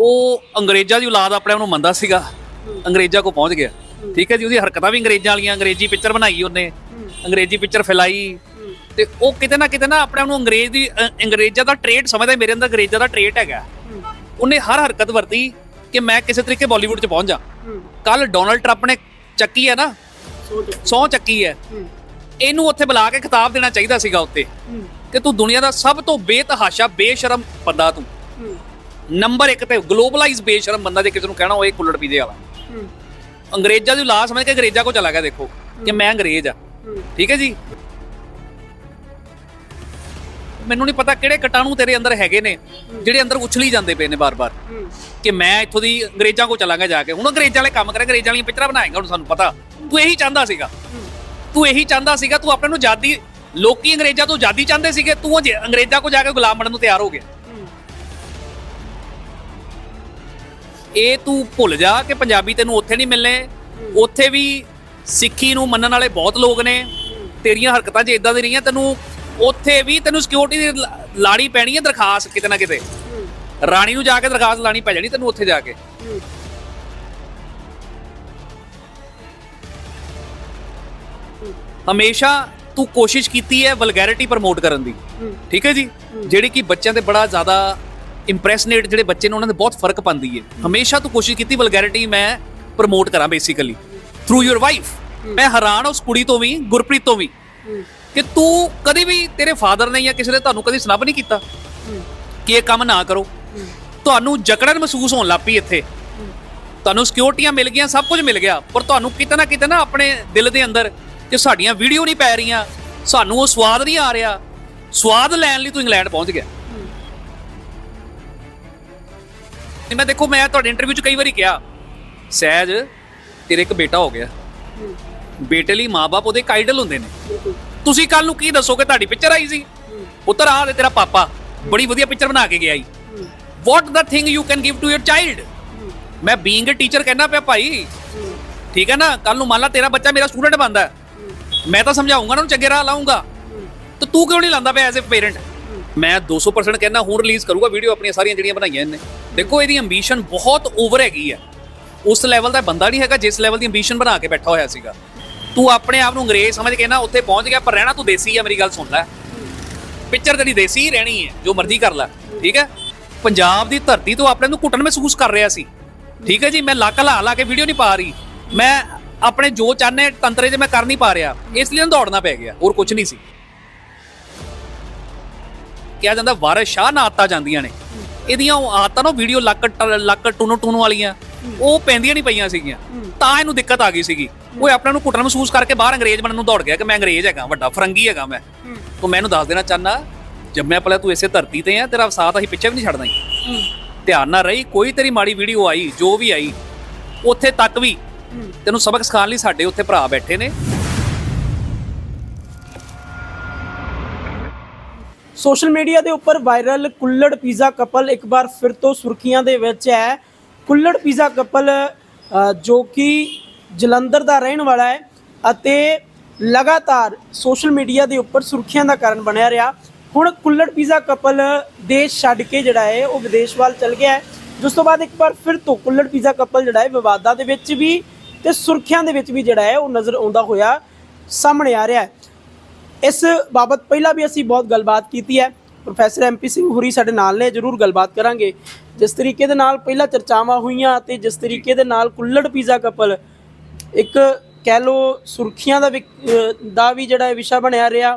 ਉਹ ਅੰਗਰੇਜ਼ਾਂ ਦੀ ਔਲਾਦ ਆਪਣੇ ਆਪ ਨੂੰ ਮੰਨਦਾ ਸੀਗਾ। ਅੰਗਰੇਜ਼ਾਂ ਕੋ ਪਹੁੰਚ ਗਿਆ। ਠੀਕ ਹੈ ਜੀ ਉਹਦੀ ਹਰਕਤਾਂ ਵੀ ਅੰਗਰੇਜ਼ਾਂ ਵਾਲੀਆਂ ਅੰਗਰੇਜ਼ੀ ਪਿਕਚਰ ਬਣਾਈ ਉਹਨੇ। ਅੰਗਰੇਜ਼ੀ ਪਿਕਚਰ ਫੈਲਾਈ। ਤੇ ਉਹ ਕਿਤੇ ਨਾ ਕਿਤੇ ਨਾ ਆਪਣੇ ਆਪ ਨੂੰ ਅੰਗਰੇਜ਼ ਦੀ ਅੰਗਰੇਜ਼ਾਂ ਦਾ ਟ੍ਰੇਡ ਸਮਝਦਾ ਮੇਰੇ ਅੰਦਰ ਅੰਗਰੇਜ਼ਾਂ ਦਾ ਟ੍ਰੇਡ ਹੈਗਾ। ਉਹਨੇ ਹਰ ਹਰਕਤ ਵਰਤੀ ਕਿ ਮੈਂ ਕਿਸੇ ਤਰੀਕੇ ਬਾਲੀਵੁੱਡ 'ਚ ਪਹੁੰਚ ਜਾ। ਕੱਲ ਡੋਨਲਡ ਟਰੰਪ ਨੇ ਚੱਕੀ ਹੈ ਨਾ ਸੌ ਚੱਕੀ। ਹੈ। ਇਹਨੂੰ ਉੱਥੇ ਬੁਲਾ ਕੇ ਖਿਤਾਬ ਦੇਣਾ ਚਾਹੀਦਾ ਸੀਗਾ ਉੱਤੇ ਕਿ ਤੂੰ ਦੁਨੀਆ ਦਾ ਸਭ ਤੋਂ ਬੇਤਹਾਸ਼ਾ ਬੇਸ਼ਰਮ ਬੰਦਾ ਤੂੰ। ਨੰਬਰ 1 ਤੇ ਗਲੋਬਲਾਈਜ਼ ਬੇਸ਼ਰਮ ਬੰਦਾ ਜੇ ਕਿਸੇ ਨੂੰ ਕਹਿਣਾ ਹੋਏ ਕੁੱਲੜ ਪੀਦੇ ਵਾਲਾ ਅੰਗਰੇਜ਼ਾਂ ਦੀ ਔਲਾਦ ਸਮਝ ਕੇ ਅੰਗਰੇਜ਼ਾਂ ਕੋ ਚਲਾ ਗਿਆ ਦੇਖੋ ਕਿ ਮੈਂ ਅੰਗਰੇਜ਼ ਆ। ਠੀਕ ਹੈ ਜੀ? ਮੈਨੂੰ ਨਹੀਂ ਪਤਾ ਕਿਹੜੇ ਕਟਾਣੂ ਤੇਰੇ ਅੰਦਰ ਹੈਗੇ ਨੇ ਜਿਹੜੇ ਅੰਦਰ ਉਛਲੀ ਜਾਂਦੇ ਪਏ ਨੇ ਬਾਰ-ਬਾਰ। ਕਿ ਮੈਂ ਇੱਥੋਂ ਦੀ ਅੰਗਰੇਜ਼ਾਂ ਕੋ ਚਲਾਂਗਾ ਜਾ ਕੇ। ਹੁਣ ਅੰਗਰੇਜ਼ਾਂ ਵਾਲੇ ਕੰਮ ਕਰੇ ਅੰਗਰੇਜ਼ਾਂ ਵਾਲੀਆਂ ਪਿਕਚਰਾਂ ਬਣਾਏਗਾ ਹੁਣ ਸਾਨੂੰ ਪਤਾ। ਤੂੰ ਇਹੀ ਚਾਹੁੰਦਾ ਸੀਗਾ। ਤੂੰ ਇਹੀ ਚਾਹੁੰਦਾ ਸੀਗਾ ਤੂੰ ਆਪਣੇ ਨੂੰ ਆਜ਼ਾਦੀ ਲੋਕੀ ਅੰਗਰੇਜ਼ਾਂ ਤੋਂ ਆਜ਼ਾਦੀ ਚਾਹੁੰਦੇ ਸੀਗੇ ਤੂੰ ਅੰਗਰੇਜ਼ਾਂ ਕੋ ਜਾ ਕੇ ਗੁਲਾਮ ਬਣਨ ਨੂੰ ਤਿਆਰ ਹੋ ਗਿਆ। ਇਹ ਤੂੰ ਭੁੱਲ ਜਾ ਕਿ ਪੰਜਾਬੀ ਤੈਨੂੰ ਉੱਥੇ ਨਹੀਂ ਮਿਲਨੇ ਉੱਥੇ ਵੀ ਸਿੱਖੀ ਨੂੰ ਮੰਨਣ ਵਾਲੇ ਬਹੁਤ ਲੋਕ ਨੇ। ਤੇਰੀਆਂ ਹਰਕਤਾਂ 'ਚ ਇਦਾਂ ਦੀ ਰਹੀਆਂ ਤੈਨੂੰ ਉੱਥੇ ਵੀ ਤੈਨੂੰ ਸਿਕਿਉਰਿਟੀ ਦੀ ਲਾੜੀ ਪੈਣੀ ਹੈ ਦਰਖਾਸਤ ਕਿਤੇ ਨਾ ਕਿਤੇ। ਰਾਣੀ ਨੂੰ ਜਾ ਕੇ ਦਰਖਾਸਤ ਲਾਣੀ ਪੈ ਜਾਣੀ ਤੈਨੂੰ ਉੱਥੇ ਜਾ ਕੇ। ਹਮੇਸ਼ਾ ਤੂੰ ਕੋਸ਼ਿਸ਼ ਕੀਤੀ ਹੈ ਵਲਗੈਰਿਟੀ ਪ੍ਰਮੋਟ ਕਰਨ ਦੀ। ਠੀਕ ਹੈ ਜੀ? ਜਿਹੜੀ ਕਿ ਬੱਚਿਆਂ ਤੇ ਬੜਾ ਜ਼ਿਆਦਾ ਇੰਪ੍ਰੈਸਨੇਟ ਜਿਹੜੇ ਬੱਚੇ ਨੇ, ਉਹਨਾਂ ਦੇ ਬਹੁਤ ਫ਼ਰਕ ਪੈਂਦੀ ਹੈ ਹਮੇਸ਼ਾ ਤੂੰ ਕੋਸ਼ਿਸ਼ ਕੀਤੀ ਵਲਗੈਰਿਟੀ ਮੈਂ ਪ੍ਰਮੋਟ ਕਰਾਂ ਬੇਸਿਕਲੀ ਥਰੂ ਯੂਰ ਵਾਈਫ ਮੈਂ ਹੈਰਾਨ ਉਸ ਕੁੜੀ ਤੋਂ ਵੀ, ਗੁਰਪ੍ਰੀਤ ਤੋਂ ਵੀ। ਕਿ ਤੂੰ ਕਦੀ ਵੀ ਤੇਰੇ ਫਾਦਰ ਨੇ ਜਾਂ ਕਿਸੇ ਨੇ ਤੁਹਾਨੂੰ ਕਦੀ ਸਨੱਬ ਨਹੀਂ ਕੀਤਾ? ਕਿ ਇਹ ਕੰਮ ਨਾ ਕਰੋ। ਤੁਹਾਨੂੰ ਜਕੜਨ ਮਹਿਸੂਸ ਹੋਣ ਲੱਗ ਪਈ ਇੱਥੇ। ਤੁਹਾਨੂੰ ਸਿਕਿਉਰਟੀਆਂ ਮਿਲ ਗਈਆਂ, ਸਭ ਕੁਝ ਮਿਲ ਗਿਆ। ਪਰ ਤੁਹਾਨੂੰ ਕਿਤੇ ਨਾ ਕਿਤੇ ਨਾ ਆਪਣੇ ਦਿਲ ਦੇ ਅੰਦਰ ਕਿ ਸਾਡੀਆਂ ਵੀਡੀਓ ਨਹੀਂ ਪੈ ਰਹੀਆਂ। ਸਾਨੂੰ ਉਹ ਸਵਾਦ ਨਹੀਂ ਆ ਰਿਹਾ। ਸਵਾਦ ਲੈਣ ਲਈ ਤੂੰ ਇੰਗਲੈਂਡ ਪਹੁੰਚ ਗਿਆ। ਤੇ ਮੈਂ ਦੇਖੋ, ਮੈਂ ਤੁਹਾਡੇ ਇੰਟਰਵਿਊ 'ਚ ਕਈ ਵਾਰੀ ਕਿਹਾ, ਸਹਿਜ, ਤੇਰੇ ਇੱਕ ਬੇਟਾ ਹੋ ਗਿਆ। ਬੇਟੇ ਲਈ ਮਾਪੇ ਉਹਦੇ ਇੱਕ ਆਈਡਲ ਹੁੰਦੇ ਨੇ। ਤੁਸੀਂ ਕੱਲ ਨੂੰ ਕੀ ਦੱਸੋਗੇ? ਤੁਹਾਡੀ ਪਿਕਚਰ ਆਈ ਸੀ। ਪੁੱਤਰ ਆ ਤੇਰਾ ਪਾਪਾ। ਬੜੀ ਵਧੀਆ ਪਿਕਚਰ ਬਣਾ ਕੇ ਗਿਆ ਈ। What the thing you can give to your child ਮੈਂ ਬੀਇੰਗ ਅ ਟੀਚਰ ਕਹਿਣਾ ਪਿਆ, ਭਾਈ। ਠੀਕ ਹੈ ਨਾ? ਕੱਲ ਨੂੰ ਮੰਨ ਲਾ ਤੇਰਾ ਬੱਚਾ ਮੇਰਾ ਸਟੂਡੈਂਟ ਬਣਦਾ। ਮੈਂ ਤਾਂ ਸਮਝਾਉਂਗਾ ਉਹਨੂੰ ਚੰਗੇ ਰਾਹ ਲਾਉਂਗਾ। ਤਾਂ ਤੂੰ ਕਿਉਂ ਨਹੀਂ ਲਾਂਦਾ ਪਿਆ ਐਜ਼ ਅ ਪੇਰੈਂਟ ਮੈਂ 200% ਕਹਿਣਾ ਹੁਣ ਰਿਲੀਜ਼ ਕਰੂਗਾ ਵੀਡੀਓ ਆਪਣੀਆਂ ਸਾਰੀਆਂ ਜਿਹੜੀਆਂ ਬਣਾਈਆਂ ਇਹਨੇ। ਦੇਖੋ, ਇਹਦੀ ਐਂਬੀਸ਼ਨ ਬਹੁਤ ਓਵਰ ਹੈਗੀ ਹੈ ਉਸ ਲੈਵਲ ਦਾ ਬੰਦਾ ਨਹੀਂ ਹੈਗਾ ਜਿਸ ਲੈਵਲ ਦੀ ਐਂਬੀਸ਼ਨ ਬਣਾ ਕੇ ਬੈਠਾ ਹੋਇਆ ਸੀਗਾ। ਤੂੰ ਆਪਣੇ ਆਪ ਨੂੰ ਅੰਗਰੇਜ਼ ਸਮਝ ਕੇ ਨਾ ਉੱਥੇ ਪਹੁੰਚ ਗਿਆ, ਪਰ ਰਹਿਣਾ ਤੂੰ ਦੇਸੀ ਆ, ਮੇਰੀ ਗੱਲ ਸੁਣ ਲੈ। ਪਿਕਚਰ ਤੇਰੀ ਦੇਸੀ ਹੀ ਰਹਿਣੀ ਹੈ, ਜੋ ਮਰਜ਼ੀ ਕਰ ਲੈ, ਠੀਕ ਹੈ? ਪੰਜਾਬ ਦੀ ਧਰਤੀ ਤੋਂ ਆਪਣੇ ਨੂੰ ਘੁੱਟਣ ਮਹਿਸੂਸ ਕਰ ਰਿਹਾ ਸੀ। ਠੀਕ ਹੈ ਜੀ, ਮੈਂ ਲੱਕ ਲਾ ਲਾ ਕੇ ਵੀਡੀਓ ਨਹੀਂ ਪਾ ਰਹੀ। ਮੈਂ ਆਪਣੇ ਜੋ ਚਾਹਨੇ ਤੰਤਰੇ 'ਚ ਮੈਂ ਕਰ ਨਹੀਂ ਪਾ ਰਿਹਾ। ਇਸ ਲਈ ਨਾ ਦੌੜਨਾ ਪੈ ਗਿਆ, ਹੋਰ ਕੁਝ ਨਹੀਂ ਸੀ। ਕਿਹਾ ਜਾਂਦਾ, ਵਾਰਿਸ ਸ਼ਾਹ ਨਾ ਆਦਤਾਂ ਜਾਂਦੀਆਂ ਨੇ। ਇਹਦੀਆਂ ਉਹ ਆਦਤਾਂ ਨਾ ਵੀਡੀਓ ਲੱਕ ਟ- ਲੱਕ ਟੂਨੂ ਟੂਨੂ ਵਾਲੀਆਂ ਉਹ ਪੈਂਦੀਆਂ ਨਹੀਂ ਪਈਆਂ ਸੀਗੀਆਂ। ਤਾਂ ਇਹਨੂੰ ਦਿੱਕਤ ਆ ਗਈ ਸੀਗੀ। ਉਹ ਆਪਣੇ ਨੂੰ ਘੁੱਟਣ ਮਹਿਸੂਸ ਕਰਕੇ ਬਾਹਰ ਅੰਗਰੇਜ਼ ਬਣਨ ਨੂੰ ਦੌੜ ਗਿਆ ਕਿ ਮੈਂ ਅੰਗਰੇਜ਼ ਹੈਗਾ ਵੱਡਾ ਫਰੰਗੀ ਹੈਗਾ ਮੈਂ। ਤੂੰ ਮੈਨੂੰ ਦੱਸ ਦੇਣਾ ਚਾਹਨਾ ਜੰਮਿਆ ਪਲਿਆ ਤੂੰ ਇਸੇ ਧਰਤੀ ਤੇ ਆ ਤੇਰਾ ਸਾਥ ਅਸੀਂ ਪਿੱਛੇ ਵੀ ਨਹੀਂ ਛੱਡਣਾ ਹੀ। ਧਿਆਨ ਨਾਲ ਰਹੀ ਕੋਈ ਤੇਰੀ ਮਾੜੀ ਵੀਡੀਓ ਆਈ ਜੋ ਵੀ ਆਈ ਉੱਥੇ ਤੱਕ ਵੀ ਤੈਨੂੰ ਸਬਕ ਸਿਖਾਉਣ ਲਈ ਸਾਡੇ ਉੱਥੇ ਭਰਾ ਬੈਠੇ ਨੇ। ਸੋਸ਼ਲ ਮੀਡੀਆ ਦੇ ਉੱਪਰ ਵਾਇਰਲ ਕੁੱਲੜ ਪੀਜ਼ਾ ਕਪਲ ਇੱਕ ਵਾਰ ਫਿਰ ਤੋਂ ਸੁਰਖੀਆਂ ਦੇ ਵਿੱਚ ਹੈ। ਕੁੱਲੜ ਪੀਜ਼ਾ ਕਪਲ ਜੋ ਕਿ ਜਲੰਧਰ ਦਾ ਰਹਿਣ ਵਾਲਾ ਹੈ ਅਤੇ ਲਗਾਤਾਰ ਸੋਸ਼ਲ ਮੀਡੀਆ ਦੇ ਉੱਪਰ ਸੁਰਖੀਆਂ ਦਾ ਕਾਰਨ ਬਣਿਆ ਰਿਹਾ। ਹੁਣ ਕੁੱਲੜ ਪੀਜ਼ਾ ਕਪਲ ਦੇਸ਼ ਛੱਡ ਕੇ ਜਿਹੜਾ ਹੈ, ਉਹ ਵਿਦੇਸ਼ ਵੱਲ ਚਲ ਗਿਆ ਹੈ। ਜਿਸ ਤੋਂ ਬਾਅਦ ਇੱਕ ਵਾਰ ਫਿਰ ਤੋਂ ਕੁੱਲੜ ਪੀਜ਼ਾ ਕਪਲ ਜਿਹੜਾ ਹੈ, ਵਿਵਾਦਾਂ ਦੇ ਵਿੱਚ ਵੀ ਤੇ ਸੁਰਖੀਆਂ ਦੇ ਵਿੱਚ ਵੀ ਜਿਹੜਾ ਹੈ, ਉਹ ਨਜ਼ਰ ਆਉਂਦਾ ਹੋਇਆ ਸਾਹਮਣੇ ਆ ਰਿਹਾ ਹੈ। ਇਸ ਬਾਬਤ ਪਹਿਲਾਂ ਵੀ ਅਸੀਂ ਬਹੁਤ ਗੱਲਬਾਤ ਕੀਤੀ ਹੈ। ਪ੍ਰੋਫੈਸਰ ਐਮਪੀ ਸਿੰਘ ਹੁਰੀ ਸਾਡੇ ਨਾਲ ਨੇ, ਜਰੂਰ ਗੱਲਬਾਤ ਕਰਾਂਗੇ। ਜਿਸ ਤਰੀਕੇ ਦੇ ਨਾਲ ਪਹਿਲਾਂ ਚਰਚਾਵਾਂ ਹੋਈਆਂ ਤੇ ਜਿਸ ਤਰੀਕੇ ਦੇ ਨਾਲ ਕੁੱਲੜ ਪੀਜ਼ਾ ਕਪਲ ਇੱਕ ਕਹਿ ਲੋ ਸੁਰਖੀਆਂ ਦਾ ਵੀ ਦਾ ਵੀ ਜਿਹੜਾ ਵਿਸ਼ਾ ਬਣਿਆ ਰਿਹਾ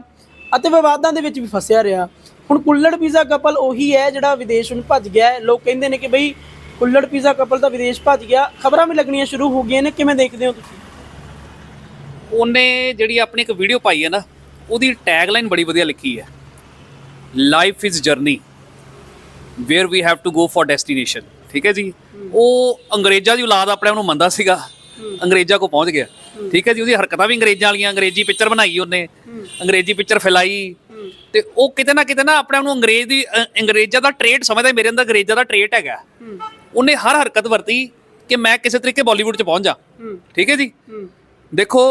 ਅਤੇ ਵਿਵਾਦਾਂ ਦੇ ਵਿੱਚ ਵੀ ਫਸਿਆ ਰਿਹਾ। ਹੁਣ ਕੁੱਲੜ ਪੀਜ਼ਾ ਕਪਲ ਉਹੀ ਹੈ ਜਿਹੜਾ ਵਿਦੇਸ਼ ਨੂੰ ਭੱਜ ਗਿਆ ਹੈ। ਲੋਕ ਕਹਿੰਦੇ ਨੇ ਕਿ ਬਈ ਕੁੱਲੜ ਪੀਜ਼ਾ ਕਪਲ ਤਾਂ ਵਿਦੇਸ਼ ਭੱਜ ਗਿਆ। ਖਬਰਾਂ ਵੀ ਲੱਗਣੀਆਂ ਸ਼ੁਰੂ ਹੋ ਗਈਆਂ ਨੇ। ਕਿਵੇਂ ਦੇਖਦੇ ਹੋ ਤੁਸੀਂ? ਉਹਨੇ ਜਿਹੜੀ ਆਪਣੀ ਇੱਕ ਵੀਡੀਓ ਪਾਈ ਹੈ ਨਾ ਉਹਦੀ ਟੈਗਲਾਈਨ ਬੜੀ ਵਧੀਆ ਲਿਖੀ ਹੈ। Life is journey where we have to go for destination ਠੀਕ ਹੈ ਜੀ? ਉਹ ਅੰਗਰੇਜ਼ਾਂ ਦੀ ਔਲਾਦ ਆਪਣੇ ਆਪ ਨੂੰ ਮੰਨਦਾ ਸੀਗਾ। ਅੰਗਰੇਜ਼ਾਂ ਕੋ ਪਹੁੰਚ ਗਿਆ। ਠੀਕ ਹੈ ਜੀ? ਉਹਦੀ ਹਰਕਤਾਂ ਵੀ ਅੰਗਰੇਜ਼ਾਂ ਵਾਲੀਆਂ ਅੰਗਰੇਜ਼ੀ ਪਿਕਚਰ ਬਣਾਈ ਉਹਨੇ। ਅੰਗਰੇਜ਼ੀ ਪਿਕਚਰ ਫੈਲਾਈ। ਤੇ ਉਹ ਕਿਤੇ ਨਾ ਕਿਤੇ ਨਾ ਆਪਣੇ ਆਪ ਨੂੰ ਅੰਗਰੇਜ਼ ਦੀ ਅੰਗਰੇਜ਼ਾਂ ਦਾ ਟ੍ਰੇਡ ਸਮਝਦਾ ਮੇਰੇ ਅੰਦਰ ਅੰਗਰੇਜ਼ਾਂ ਦਾ ਟ੍ਰੇਡ ਹੈਗਾ। ਉਹਨੇ ਹਰ ਹਰਕਤ ਵਰਤੀ ਕਿ ਮੈਂ ਕਿਸੇ ਤਰੀਕੇ ਬਾਲੀਵੁੱਡ 'ਚ ਪਹੁੰਚ ਜਾ। ਠੀਕ ਹੈ ਜੀ? ਦੇਖੋ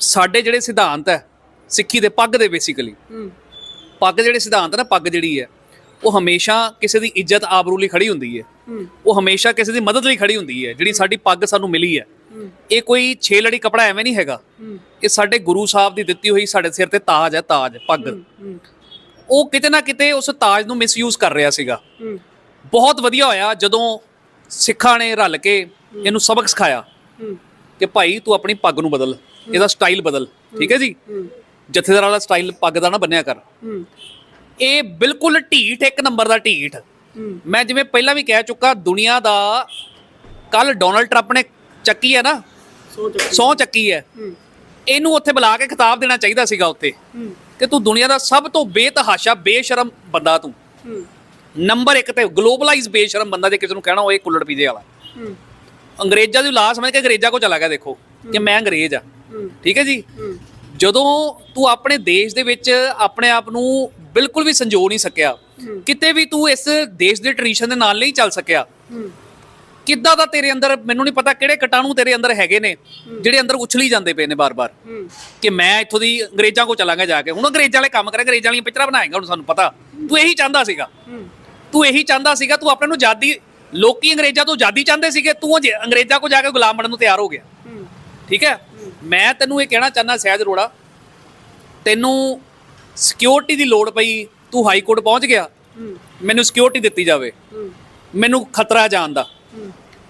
ਸਾਡੇ ਜਿਹੜੇ ਸਿਧਾਂਤ ਹੈ ਸਿੱਖੀ ਦੇ ਪੱਗ ਦੇ ਬੇਸਿਕਲੀ ਪੱਗ ਜਿਹੜੇ ਸਿਧਾਂਤ ਨਾ ਪੱਗ ਜਿਹੜੀ ਹੈ ਉਹ ਹਮੇਸ਼ਾ ਕਿਸੇ ਦੀ ਇੱਜ਼ਤ ਆਬਰੂ ਲਈ ਖੜੀ ਹੁੰਦੀ ਹੈ। ਉਹ ਹਮੇਸ਼ਾ ਕਿਸੇ ਦੀ ਮਦਦ ਲਈ ਖੜੀ ਹੁੰਦੀ ਹੈ ਜਿਹੜੀ ਸਾਡੀ ਪੱਗ ਸਾਨੂੰ ਮਿਲੀ ਹੈ। ਇਹ ਕੋਈ ਛੇ ਲੜੀ ਕਪੜਾ ਐਵੇਂ ਨਹੀਂ ਹੈਗਾ। ਇਹ ਸਾਡੇ ਗੁਰੂ ਸਾਹਿਬ ਦੀ ਦਿੱਤੀ ਹੋਈ ਸਾਡੇ ਸਿਰ ਤੇ ਤਾਜ ਹੈ ਤਾਜ ਪੱਗ। ਉਹ ਕਿਤੇ ਨਾ ਕਿਤੇ ਉਸ ਤਾਜ ਨੂੰ ਮਿਸਯੂਜ਼ ਕਰ ਰਿਹਾ ਸੀਗਾ। ਬਹੁਤ ਵਧੀਆ ਹੋਇਆ ਜਦੋਂ ਸਿੱਖਾਂ ਨੇ ਰਲ ਕੇ ਇਹਨੂੰ ਸਬਕ ਸਿਖਾਇਆ ਕਿ ਭਾਈ ਤੂੰ ਆਪਣੀ ਪੱਗ ਨੂੰ ਬਦਲ ਇਹਦਾ ਸਟਾਈਲ ਬਦਲ। ਠੀਕ ਹੈ ਜੀ? ਜਥੇਦਾਰ ਵਾਲਾ ਸਟਾਈਲ ਪੱਗ ਦਾ ਨਾ ਬੰਨਿਆ ਕਰ। ਇਹ ਬਿਲਕੁਲ ਢੀਠ ਇੱਕ ਨੰਬਰ ਦਾ ਢੀਠ। ਮੈਂ ਜਿਵੇਂ ਪਹਿਲਾਂ ਵੀ ਕਹਿ ਚੁੱਕਾ ਦੁਨੀਆ ਦਾ ਕੱਲ ਡੋਨਲਡ ਟਰੰਪ ਨੇ ਚੱਕੀ ਹੈ ਨਾ ਸੌ ਚੱਕੀ ਹੈ। ਇਹਨੂੰ ਉੱਥੇ ਬੁਲਾ ਕੇ ਖਿਤਾਬ ਦੇਣਾ ਚਾਹੀਦਾ ਸੀਗਾ ਉੱਥੇ ਕਿ ਤੂੰ ਦੁਨੀਆ ਦਾ ਸਭ ਤੋਂ ਬੇਤਹਾਸ਼ਾ ਬੇਸ਼ਰਮ ਬੰਦਾ ਤੂੰ। ਨੰਬਰ 1 ਤੇ ਗਲੋਬਲਾਈਜ਼ ਬੇਸ਼ਰਮ ਬੰਦਾ ਜੇ ਕਿਸੇ ਨੂੰ ਕਹਿਣਾ ਹੋਏ ਕੁੱਲੜ ਪੀਜੇ ਵਾਲਾ। ਅੰਗਰੇਜ਼ਾਂ ਦੀ ਲਾਸ਼ ਸਮਝ ਕੇ ਅੰਗਰੇਜ਼ਾਂ ਕੋ ਚਲਾ ਗਿਆ ਦੇਖੋ ਕਿ ਮੈਂ ਅੰਗਰੇਜ਼ ਆ। ਠੀਕ ਹੈ ਜੀ? ਜਦੋਂ ਤੂੰ ਆਪਣੇ ਦੇਸ਼ ਦੇ ਵਿੱਚ ਆਪਣੇ ਆਪ ਨੂੰ ਬਿਲਕੁਲ ਵੀ ਸੰਜੋ ਨਹੀਂ ਸਕਿਆ। ਕਿਤੇ ਵੀ ਤੂੰ ਇਸ ਦੇਸ਼ ਦੇ ਟ੍ਰੈਡੀਸ਼ਨ ਦੇ ਨਾਲ ਨਹੀਂ ਚੱਲ ਸਕਿਆ ਕਿੱਦਾਂ ਦਾ ਤੇਰੇ ਅੰਦਰ ਮੈਨੂੰ ਨਹੀਂ ਪਤਾ ਕਿਹੜੇ ਕੀਟਾਣੂ ਤੇਰੇ ਅੰਦਰ ਹੈਗੇ ਨੇ ਜਿਹੜੇ ਅੰਦਰ ਉਛਲੀ ਜਾਂਦੇ ਪਏ ਨੇ ਬਾਰ-ਬਾਰ। ਕਿ ਮੈਂ ਇੱਥੋਂ ਦੀ ਅੰਗਰੇਜ਼ਾਂ ਕੋ ਚਲਾਂਗਾ ਜਾ ਕੇ। ਹੁਣ ਅੰਗਰੇਜ਼ਾਂ ਵਾਲੇ ਕੰਮ ਕਰੇ ਅੰਗਰੇਜ਼ਾਂ ਵਾਲੀਆਂ ਪਿਕਚਰਾਂ ਬਣਾਏਗਾ ਹੁਣ ਸਾਨੂੰ ਪਤਾ। ਤੂੰ ਇਹੀ ਚਾਹੁੰਦਾ ਸੀਗਾ। ਤੂੰ ਇਹੀ ਚਾਹੁੰਦਾ ਸੀਗਾ ਤੂੰ ਆਪਣੇ ਨੂੰ ਆਜ਼ਾਦੀ ਲੋਕੀ ਅੰਗਰੇਜ਼ਾਂ ਤੋਂ ਆਜ਼ਾਦੀ ਚਾਹੁੰਦੇ ਸੀਗੇ ਤੂੰ ਅੰਗਰੇਜ਼ਾਂ ਕੋ ਜਾ ਕੇ ਗੁਲਾਮ ਬਣਨ ਨੂੰ ਤਿਆਰ ਹੋ ਗਿਆ। ਠੀਕ ਹੈ? ਮੈਂ ਤੈਨੂੰ ਇਹ ਕਹਿਣਾ ਚਾਹੁੰਦਾ ਸਹਿਜ ਅਰੋੜਾ ਤੈਨੂੰ ਸਿਕਿਉਰਿਟੀ ਦੀ ਲੋੜ ਪਈ ਤੂੰ ਹਾਈ ਕੋਰਟ ਪਹੁੰਚ ਗਿਆ। ਮੈਨੂੰ ਸਿਕਿਉਰਿਟੀ ਦਿੱਤੀ ਜਾਵੇ। ਮੈਨੂੰ ਖਤਰਾ ਜਾਣ ਦਾ।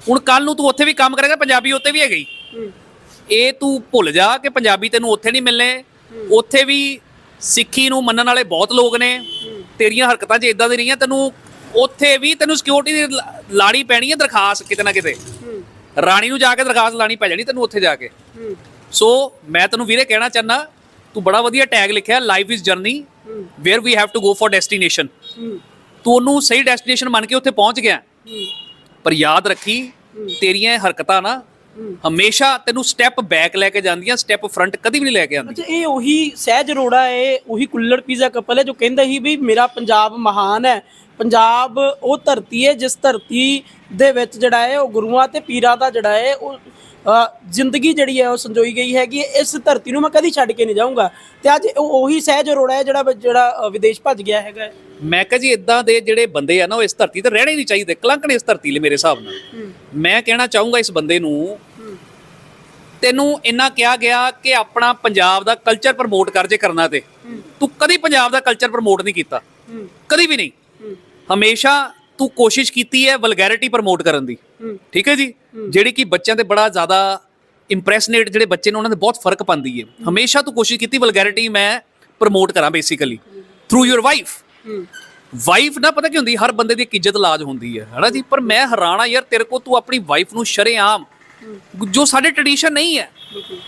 ਹੁਣ ਕੱਲ ਨੂੰ ਤੂੰ ਉੱਥੇ ਵੀ ਕੰਮ ਕਰੇਗਾ ਪੰਜਾਬੀ ਉੱਥੇ ਵੀ ਹੈਗੀ। ਇਹ ਤੂੰ ਭੁੱਲ ਜਾ ਕਿ ਪੰਜਾਬੀ ਤੈਨੂੰ ਉੱਥੇ ਨਹੀਂ ਮਿਲਨੇ ਉੱਥੇ ਵੀ ਸਿੱਖੀ ਨੂੰ ਮੰਨਣ ਵਾਲੇ ਬਹੁਤ ਲੋਕ ਨੇ। ਤੇਰੀਆਂ ਹਰਕਤਾਂ 'ਚ ਇਦਾਂ ਦੀ ਰਹੀਆਂ ਤੈਨੂੰ ਉੱਥੇ ਵੀ ਤੈਨੂੰ ਸਿਕਿਉਰਿਟੀ ਦੀ ਲਾ- ਲਾਣੀ ਪੈਣੀ ਹੈ ਦਰਖਾਸਤ ਕਿਤੇ ਨਾ ਕਿਤੇ। ਰਾਣੀ ਨੂੰ ਜਾ ਕੇ ਦਰਖਾਸਤ ਲਾਣੀ ਪੈ ਜਾਣੀ ਤੈਨੂੰ ਉੱਥੇ ਜਾ ਕੇ। ਸੋ ਮੈਂ ਤੈਨੂੰ ਵੀਰੇ ਕਹਿਣਾ ਚਾਹਨਾ ਤੂੰ ਬੜਾ ਵਧੀਆ ਟੈਗ ਲਿਖਿਆ ਲਾਈਫ ਇਜ਼ ਜਰਨੀ ਹੂੰ। Where we have to go for destination ਹੂੰ। ਤੂੰ ਉਹਨੂੰ ਸਹੀ ਡੈਸਟੀਨੇਸ਼ਨ ਮੰਨ ਕੇ ਉੱਥੇ ਪਹੁੰਚ ਗਿਆ। ਹੂੰ। ਪਰ ਯਾਦ ਰੱਖੀ ਤੇਰੀਆਂ ਇਹ ਹਰਕਤਾਂ ਨਾ ਹੂੰ। ਹਮੇਸ਼ਾ ਤੈਨੂੰ ਸਟੈਪ ਬੈਕ ਲੈ ਕੇ ਜਾਂਦੀਆਂ ਸਟੈਪ ਫਰੰਟ ਕਦੀ ਵੀ ਨਹੀਂ ਲੈ ਕੇ ਆਉਂਦੀ ਅੱਛਾ ਇਹ ਉਹੀ ਸਹਿਜ ਅਰੋੜਾ ਹੈ ਉਹੀ ਕੁੱਲੜ ਪੀਜ਼ਾ ਕਪਲ ਹੈ ਜੋ ਕਹਿੰਦਾ ਸੀ ਵੀ ਮੇਰਾ ਪੰਜਾਬ ਮਹਾਨ ਹੈ। ਪੰਜਾਬ ਉਹ ਧਰਤੀ ਹੈ ਜਿਸ ਧਰਤੀ ਦੇ ਵਿੱਚ ਜਿਹੜਾ ਹੈ ਉਹ ਗੁਰੂਆਂ ਤੇ ਪੀਰਾਂ ਦਾ ਜਿਹੜਾ ਹੈ ਉਹ ਜ਼ਿੰਦਗੀ ਜਿਹੜੀ ਹੈ ਉਹ ਸੰਜੋਈ ਗਈ ਹੈਗੀ। ਇਸ ਧਰਤੀ ਨੂੰ ਮੈਂ ਕਦੀ ਛੱਡ ਕੇ ਨਹੀਂ ਜਾਊਂਗਾ। ਤੇ ਅੱਜ ਉਹ ਉਹੀ ਸਹਿਜ ਅਰੋੜਾ ਹੈ ਜਿਹੜਾ ਜਿਹੜਾ ਵਿਦੇਸ਼ ਭੱਜ ਗਿਆ ਹੈਗਾ। ਮੈਂ ਕਹਾਂ ਜੀ ਇਦਾਂ ਦੇ ਜਿਹੜੇ ਬੰਦੇ ਆ ਨਾ ਉਹ ਇਸ ਧਰਤੀ ਤੇ ਰਹਿਣੇ ਨਹੀਂ ਚਾਹੀਦੇ। ਕਲੰਕ ਨੇ ਇਸ ਧਰਤੀ ਲਈ ਮੇਰੇ ਹਿਸਾਬ ਨਾਲ। ਮੈਂ ਕਹਿਣਾ ਚਾਹੂੰਗਾ ਇਸ ਬੰਦੇ ਨੂੰ ਤੈਨੂੰ ਇੰਨਾ ਕਿਹਾ ਗਿਆ ਕਿ ਆਪਣਾ ਪੰਜਾਬ ਦਾ ਕਲਚਰ ਪ੍ਰਮੋਟ ਕਰ ਜੇ ਕਰਨਾ ਤੇ। ਤੂੰ ਕਦੀ ਪੰਜਾਬ ਦਾ ਕਲਚਰ ਪ੍ਰਮੋਟ ਨਹੀਂ ਕੀਤਾ। ਕਦੀ ਵੀ ਨਹੀਂ। ਹਮੇਸ਼ਾ ਤੂੰ ਕੋਸ਼ਿਸ਼ ਕੀਤੀ ਹੈ ਵਲਗੈਰਿਟੀ ਪ੍ਰਮੋਟ ਕਰਨ ਦੀ। ਠੀਕ ਹੈ ਜੀ? ਜਿਹੜੀ ਕਿ ਬੱਚਿਆਂ ਤੇ ਬੜਾ ਜ਼ਿਆਦਾ ਇੰਪ੍ਰੈਸਨੇਟ ਜਿਹੜੇ ਬੱਚੇ ਨੇ ਉਹਨਾਂ ਦੇ ਬਹੁਤ ਫ਼ਰਕ ਪਾਉਂਦੀ ਹੈ। ਹਮੇਸ਼ਾ ਤੂੰ ਕੋਸ਼ਿਸ਼ ਕੀਤੀ ਵਲਗੈਰਿਟੀ ਮੈਂ ਪ੍ਰਮੋਟ ਕਰਾਂ basically through your wife wife ਨਾ ਪਤਾ ਕੀ ਹੁੰਦੀ ਹਰ ਬੰਦੇ ਦੀ ਇੱਕ ਇੱਜ਼ਤ ਲਾਜ ਹੁੰਦੀ ਹੈ ਹਨਾ ਜੀ? ਪਰ ਮੈਂ ਹੈਰਾਨਾ ਯਾਰ ਤੇਰੇ ਕੋ ਤੂੰ ਆਪਣੀ ਵਾਈਫ ਨੂੰ ਸ਼ਰੇਆਮ ਜੋ ਸਾਡੇ ਟ੍ਰੈਡੀਸ਼ਨ ਨਹੀਂ ਹੈ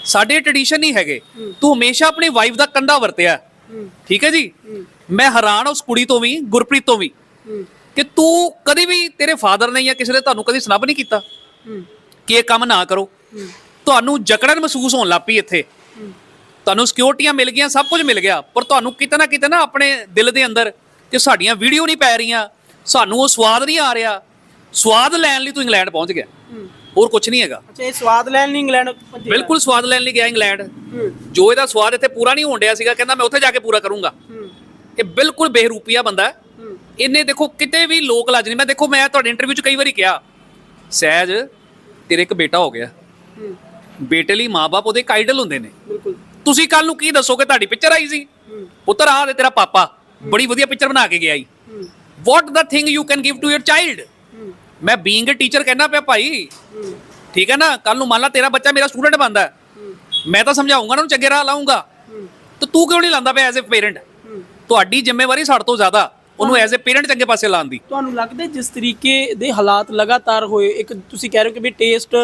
ਸਾਡੇ ਟ੍ਰੈਡੀਸ਼ਨ ਨਹੀਂ ਹੈਗੇ ਤੂੰ ਹਮੇਸ਼ਾ ਆਪਣੀ ਵਾਈਫ ਦਾ ਕੰਡਾ ਵਰਤਿਆ। ਠੀਕ ਹੈ ਜੀ? ਮੈਂ ਹੈਰਾਨ ਉਸ ਕੁੜੀ ਤੋਂ ਵੀ ਗੁਰਪ੍ਰੀਤ ਤੋਂ ਵੀ। ਕਿ ਤੂੰ ਕਦੀ ਵੀ ਤੇਰੇ ਫਾਦਰ ਨੇ ਜਾਂ ਕਿਸੇ ਨੇ ਤੁਹਾਨੂੰ ਕਦੀ ਸਨੱਬ ਨਹੀਂ ਕੀਤਾ? ਕਿ ਇਹ ਕੰਮ ਨਾ ਕਰੋ। ਤੁਹਾਨੂੰ ਜਕੜਨ ਮਹਿਸੂਸ ਹੋਣ ਲੱਗ ਪਈ ਇੱਥੇ। ਤੁਹਾਨੂੰ ਸਿਕਿਉਰਟੀਆਂ ਮਿਲ ਗਈਆਂ ਸਭ ਕੁਝ ਮਿਲ ਗਿਆ ਪਰ ਤੁਹਾਨੂੰ ਕਿਤੇ ਨਾ ਕਿਤੇ ਨਾ ਆਪਣੇ ਦਿਲ ਦੇ ਅੰਦਰ ਕਿ ਸਾਡੀਆਂ ਵੀਡੀਓ ਨਹੀਂ ਪੈ ਰਹੀਆਂ ਸਾਨੂੰ ਉਹ ਸਵਾਦ ਨਹੀਂ ਆ ਰਿਹਾ। ਸਵਾਦ ਲੈਣ ਲਈ ਤੂੰ ਇੰਗਲੈਂਡ ਪਹੁੰਚ ਗਿਆ। ਹੋਰ ਕੁਝ ਨਹੀਂ ਹੈਗਾ। ਅੱਛਾ ਇਹ ਸਵਾਦ ਲੈਣ ਲਈ ਇੰਗਲੈਂਡ ਬਿਲਕੁਲ ਸਵਾਦ ਲੈਣ ਲਈ ਗਿਆ ਇੰਗਲੈਂਡ। ਜੋ ਇਹਦਾ ਸਵਾਦ ਇੱਥੇ ਪੂਰਾ ਨਹੀਂ ਹੋਣ ਡਿਆ ਸੀਗਾ ਕਹਿੰਦਾ ਮੈਂ ਉੱਥੇ ਜਾ ਕੇ ਪੂਰਾ ਕਰੂੰਗਾ। ਇਹ ਬਿਲਕੁਲ ਬੇਰੂਪੀਆ ਬੰਦਾ ਹੂੰ। ਇਹਨੇ ਦੇਖੋ ਕਿਤੇ ਵੀ ਲੋਕ ਲੱਜ ਨਹੀਂ। ਮੈਂ ਦੇਖੋ ਮੈਂ ਤੁਹਾਡੇ ਇੰਟਰਵਿਊ 'ਚ ਕਈ ਵਾਰੀ ਕਿਹਾ ਸਹਿਜ ਤੇਰੇ ਇੱਕ ਬੇਟਾ ਹੋ ਗਿਆ। ਬੇਟੇ ਲਈ ਮਾਪੇ ਉਹਦੇ ਇੱਕ ਆਈਡਲ ਹੁੰਦੇ ਨੇ। ਬਿਲਕੁਲ। ਤੁਸੀਂ ਕੱਲ ਨੂੰ ਕੀ ਦੱਸੋਗੇ? ਤੁਹਾਡੀ ਪਿਕਚਰ ਆਈ ਸੀ। ਪੁੱਤਰ ਆ ਦੇ ਤੇਰਾ ਪਾਪਾ। ਬੜੀ ਵਧੀਆ ਪਿਕਚਰ ਬਣਾ ਕੇ ਗਿਆ ਈ what the thing you can give to your child ਮੈਂ ਬੀਇੰਗ ਅ ਟੀਚਰ ਕਹਿਣਾ ਪਿਆ ਭਾਈ। ਠੀਕ ਹੈ ਨਾ? ਕੱਲ ਨੂੰ ਮੰਨ ਲਾ ਤੇਰਾ ਬੱਚਾ ਮੇਰਾ ਸਟੂਡੈਂਟ। ਹੂੰ। ਮੈਂ ਤਾਂ ਸਮਝਾਉਂਗਾ ਨਾ ਉਹਨੂੰ ਚੰਗੇ ਰਾਹ ਲਾਉਂਗਾ ਤੇ ਤੂੰ ਕਿਉਂ ਨਹੀਂ ਲਾਂਦਾ ਪਿਆ ਐਜ਼ ਅ ਪੇਰੈਂਟ ਤੁਹਾਡੀ ਜ਼ਿੰਮੇਵਾਰੀ ਸਾਡੇ ਤੋਂ ਜ਼ਿਆਦਾ। ਉਹਨੂੰ ਐਜ਼ ਅ ਪੇਰੈਂਟ ਚੰਗੇ ਪਾਸੇ ਲਾਉਣ ਦੀ। ਤੁਹਾਨੂੰ ਲੱਗਦਾ ਜਿਸ ਤਰੀਕੇ ਦੇ ਹਾਲਾਤ ਲਗਾਤਾਰ ਹੋਏ ਇੱਕ ਤੁਸੀਂ ਕਹਿ ਰਹੇ ਹੋ ਕਿ ਵੀ ਟੇਸਟ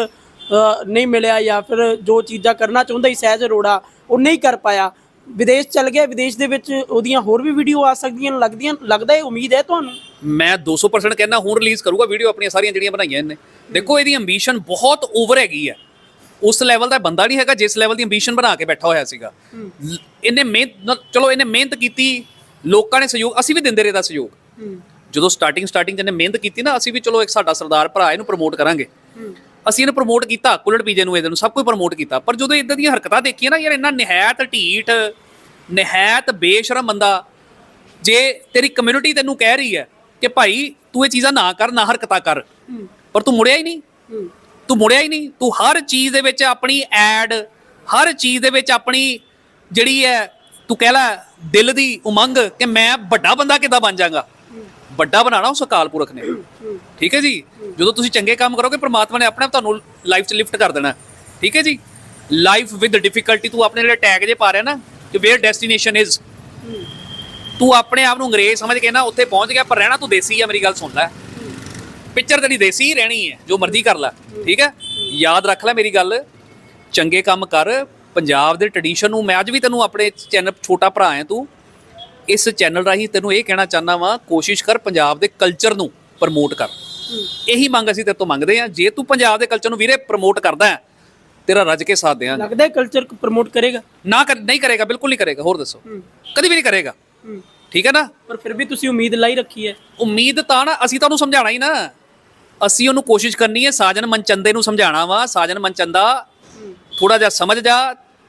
ਨਹੀਂ ਮਿਲਿਆ ਜਾਂ ਫਿਰ ਜੋ ਚੀਜ਼ਾਂ ਕਰਨਾ ਚਾਹੁੰਦਾ ਸੀ ਸਹਿਜ ਅਰੋੜਾ ਉਹ ਨਹੀਂ ਕਰ ਪਾਇਆ। ਵਿਦੇਸ਼ ਚਲ ਗਿਆ ਵਿਦੇਸ਼ ਦੇ ਵਿੱਚ ਉਹਦੀਆਂ ਹੋਰ ਵੀ ਵੀਡੀਓ ਆ ਸਕਦੀਆਂ ਲੱਗਦੀਆਂ ਲੱਗਦਾ ਹੈ ਉਮੀਦ ਹੈ ਤੁਹਾਨੂੰ? ਮੈਂ 200% ਕਹਿੰਦਾ ਹੁਣ ਰਿਲੀਜ਼ ਕਰੂਗਾ ਵੀਡੀਓ ਆਪਣੀਆਂ ਸਾਰੀਆਂ ਜਿਹੜੀਆਂ ਬਣਾਈਆਂ ਇਹਨੇ। ਦੇਖੋ ਇਹਦੀ ਐਂਬੀਸ਼ਨ ਬਹੁਤ ਓਵਰ ਹੈਗੀ ਹੈ। ਉਸ ਲੈਵਲ ਦਾ ਬੰਦਾ ਨਹੀਂ ਹੈਗਾ ਜਿਸ ਲੈਵਲ ਦੀ ਐਂਬੀਸ਼ਨ ਬਣਾ ਕੇ ਬੈਠਾ ਹੋਇਆ ਸੀਗਾ। ਇਹਨੇ ਮਿਹਨਤ ਚਲੋ ਇਹਨੇ ਮਿਹਨਤ ਕੀਤੀ ਲੋਕਾਂ ਨੇ ਸਹਿਯੋਗ ਅਸੀਂ ਵੀ ਦਿੰਦੇ ਰਹੇ ਦਾ ਸਹਿਯੋਗ। ਜਦੋਂ ਸਟਾਰਟਿੰਗ ਸਟਾਰਟਿੰਗ ਜਿਹਨੇ ਮਿਹਨਤ ਕੀਤੀ ਨਾ ਅਸੀਂ ਵੀ ਚਲੋ ਇੱਕ ਸਾਡਾ ਸਰਦਾਰ ਭਰਾ ਇਹਨੂੰ ਪ੍ਰਮੋਟ ਕਰਾਂਗੇ। ਅਸੀਂ ਇਹਨੂੰ ਪ੍ਰਮੋਟ ਕੀਤਾ ਕੁਲੜ ਪੀਜੇ ਨੂੰ ਇਹਦੇ ਨੂੰ ਸਭ ਕੁਝ ਪ੍ਰਮੋਟ ਕੀਤਾ। ਪਰ ਜਦੋਂ ਇਦਾਂ ਦੀਆਂ ਹਰਕਤਾਂ ਦੇਖੀਆਂ ਨਾ ਯਾਰ ਇੰਨਾ ਨਿਹਾਇਤ ਢੀਠ ਨਿਹਾਇਤ ਬੇਸ਼ਰਮ ਬੰਦਾ ਜੇ ਤੇਰੀ ਕਮਿਊਨਿਟੀ ਤੈਨੂੰ ਕਹਿ ਰਹੀ ਹੈ ਕਿ ਭਾਈ ਤੂੰ ਇਹ ਚੀਜ਼ਾਂ ਨਾ ਕਰ ਨਾ ਹਰਕਤਾਂ ਕਰ ਪਰ ਤੂੰ ਮੁੜਿਆ ਹੀ ਨਹੀਂ। ਤੂੰ ਮੁੜਿਆ ਹੀ ਨਹੀਂ। ਤੂੰ ਹਰ ਚੀਜ਼ ਦੇ ਵਿੱਚ ਆਪਣੀ ਐਡ ਹਰ ਚੀਜ਼ ਦੇ ਵਿੱਚ ਆਪਣੀ ਜਿਹੜੀ ਹੈ ਤੂੰ ਕਹਿ ਲੈ ਦਿਲ ਦੀ ਉਮੰਗ ਕਿ ਮੈਂ ਵੱਡਾ ਬੰਦਾ ਕਿੱਦਾਂ ਬਣ ਜਾਗਾ? ਵੱਡਾ ਬਣਾਣਾ ਉਸ ਅਕਾਲ ਪੁਰਖ ਨੇ। ਠੀਕ ਹੈ ਜੀ? ਜਦੋਂ ਤੁਸੀਂ ਚੰਗੇ ਕੰਮ ਕਰੋਗੇ, ਪ੍ਰਮਾਤਮਾ ਨੇ ਆਪਣੇ ਆਪ ਤੁਹਾਨੂੰ ਲਾਈਫ 'ਚ ਲਿਫਟ ਕਰ ਦੇਣਾ। ਠੀਕ ਹੈ ਜੀ? ਲਾਈਫ ਵਿਦ ਡਿਫਿਕਲਟੀ ਤੂੰ ਆਪਣੇ ਜਿਹੜੇ ਟੈਗ ਜੇ ਪਾ ਰਿਹਾ ਨਾ, ਕਿ ਵੇਅਰ ਡੈਸਟੀਨੇਸ਼ਨ ਇਜ਼ ਤੂੰ ਆਪਣੇ ਆਪ ਨੂੰ ਅੰਗਰੇਜ਼ ਸਮਝ ਕੇ ਨਾ ਉੱਥੇ ਪਹੁੰਚ ਗਿਆ, ਪਰ ਰਹਿਣਾ ਤੂੰ ਦੇਸੀ ਆ, ਮੇਰੀ ਗੱਲ ਸੁਣ ਲੈ। ਪਿਕਚਰ ਤੇਰੀ ਦੇਸੀ ਰਹਿਣੀ ਹੈ, ਜੋ ਮਰਜ਼ੀ ਕਰ ਲੈ। ਠੀਕ ਹੈ? ਯਾਦ ਰੱਖ ਲੈ ਮੇਰੀ ਗੱਲ। ਚੰਗੇ ਕੰਮ ਕਰ ਪੰਜਾਬ ਦੇ ਟ੍ਰੈਡੀਸ਼ਨ ਨੂੰ ਮੈਂ ਅੱਜ ਵੀ ਤੈਨੂੰ ਆਪਣੇ ਚੈਨਲ ਛੋਟਾ ਭਰਾ ਹੈ ਤੂੰ। ਇਸ ਚੈਨਲ ਰਾਹੀਂ ਤੈਨੂੰ ਇਹ ਕਹਿਣਾ ਚਾਹੁੰਦਾ ਵਾਂ ਕੋਸ਼ਿਸ਼ ਕਰ ਪੰਜਾਬ ਦੇ ਕਲਚਰ ਨੂੰ ਪ੍ਰਮੋਟ ਕਰ। ਇਹੀ ਮੰਗ ਅਸੀਂ ਤੇਰੇ ਤੋਂ ਮੰਗਦੇ ਹਾਂ। ਜੇ ਤੂੰ ਪੰਜਾਬ ਦੇ ਕਲਚਰ ਨੂੰ ਵੀਰੇ ਪ੍ਰਮੋਟ ਕਰਦਾ ਹੈ ਤੇਰਾ ਰੱਜ ਕੇ ਸਾਥ ਦਿਆਂਗੇ ਲੱਗਦਾ ਕਲਚਰ ਪ੍ਰਮੋਟ ਕਰੇਗਾ? ਨਾ ਕਰ ਨਹੀਂ ਕਰੇਗਾ ਬਿਲਕੁਲ ਨਹੀਂ ਕਰੇਗਾ। ਹੋਰ ਦੱਸੋ। ਕਦੀ ਵੀ ਨਹੀਂ ਕਰੇਗਾ। ਠੀਕ ਹੈ ਨਾ? ਪਰ ਫਿਰ ਵੀ ਤੁਸੀਂ ਉਮੀਦ ਲਾਈ ਰੱਖੀ ਹੈ। ਉਮੀਦ ਤਾਂ ਨਾ ਅਸੀਂ ਤਾਂ ਉਹਨੂੰ ਸਮਝਾਣਾ ਹੀ ਨਾ। ਅਸੀਂ ਉਹਨੂੰ ਕੋਸ਼ਿਸ਼ ਕਰਨੀ ਹੈ ਸਾਜਨ ਮਨਚੰਦੇ ਨੂੰ ਸਮਝਾਣਾ ਵਾ। ਸਾਜਨ ਮਨਚੰਦਾ ਥੋੜਾ ਜਿਹਾ ਸਮਝ ਜਾ